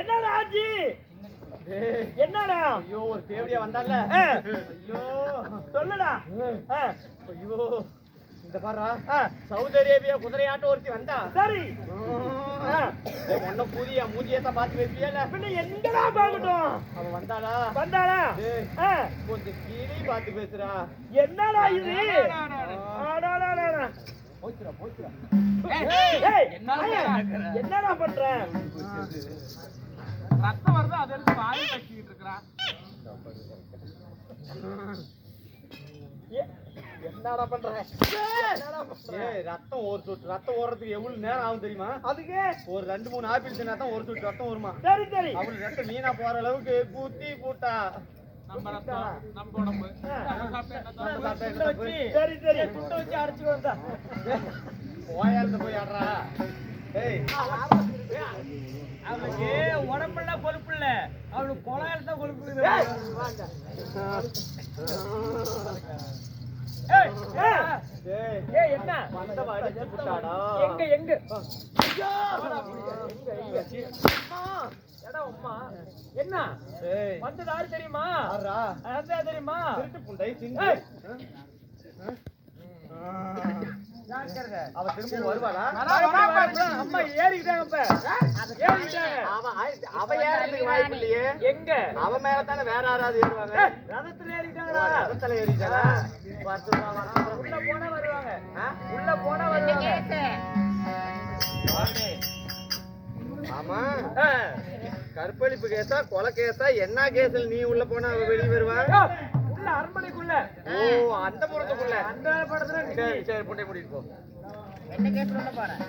என்னடா ஆச்சு? என்னடா? ஐயோ ஒரு தேவடியா வந்தால ஐயோ. சொல்லுடா. ஐயோ. இந்த பாரா. சவுதி அரேபியா குதிரையாட்டம் ஒருத்தி வந்தா. சரி. ஒன்னும் பூதியா மூதியத்தை பார்த்து வைப்பியல. பின்ன என்னடா பாக்கட்டும் அவ வந்தாளா? வந்தாளா? கொஞ்சம் கீழே பார்த்து பேசுறா என்னடா இது? என்னடா பண்ற? ரத்தம் வருது? அதை எடுத்து வாயை கட்டிக்கிட்டு இருக்கிறான் என்னடா பண்ற? ரத்தம் ஒரு சொட்டு ரத்தம் ஓடுறதுக்கு எவ்வளவு நேரம் ஆகும் தெரியுமா? அதுக்கு? ஒரு ரெண்டு மூணு ஆப்பிள் தின்னா தான் ஒரு சொட்டு ரத்தம் வருமா சரி சரி. அவளுக்கு ரத்தம் வீணா போற அளவுக்கு குத்தி போட்டா. நம்ம ரத்தம் நம்ம உடம்பு. சரி சரி. துண்டை வச்சு அரைச்சு வந்தா போயால போய் ஆடுறா. ஏய். அவனுக்கு உடம்புல கொழுப்பு இல்ல. அவனுக்கு கொலையில தான் கொழுப்பு எங்க எங்க என்ன வந்தது யாரு? தெரியுமா தெரியுமா? திருட்டு புண்டை. அவ திரும்ப வருவாளா அம்மா ஏறிக்கிட்டாங்க இப்ப ஏறிக்கிட்டாங்க. அவ அவ ஏறதுக்கு வாய்ப்பு இல்லையே. எங்க? அவ மேல தானே வேற யாராவது ஏறுவாங்க? ஏய், ரதத்துல ஏறிக்கிட்டாங்கடா ரதத்துல ஏறிட்டாளா பத்து ரூபா வரான் உள்ள போனா வருவாங்க. ஆ? உள்ள போனா வருவாங்க. ஆமா. ஆ. கற்பழிப்பு கேஸா கொலை கேஸா என்ன கேஸ்ல நீ உள்ள போனா அவ வெளிய வருவா? உள்ள அரண்மனைக்குள்ள. ஓ அந்த புறத்துக்குள்ள அந்த படத்துல சரி புண்டை போ. என்ன சொல்ல போறேன்